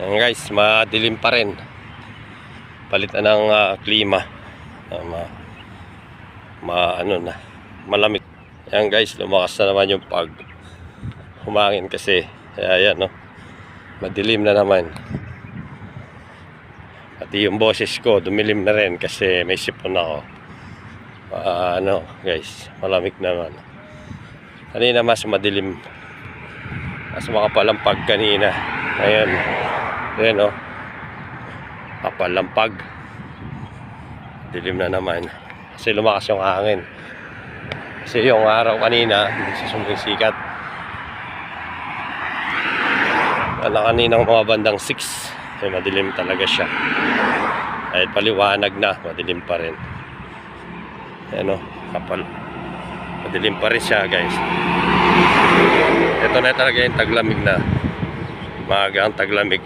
Ayan guys, madilim pa rin. Palitan ng ah, klima. Ah, ma, ma, ano na, malamig. Ayan guys, lumakas na naman yung pag humangin kasi. Kaya yan, no. Madilim na naman. Pati yung boses ko, dumilim na rin kasi may sipon ako. Ah, ano, guys, malamig naman. Kanina mas madilim. Mas makapalampag kanina. Ayan. Ayan, oh. Kapalampag. Dilim na naman. Kasi lumakas yung hangin. Kasi yung araw kanina, hindi sa sumbong sikat. Wala kaninang mga bandang 6. Eh, madilim talaga siya. Kahit paliwanag na, madilim pa rin. Ayan o, kapal. Madilim pa rin siya guys. Ito na talaga yung taglamig na. Maaga ang taglamig.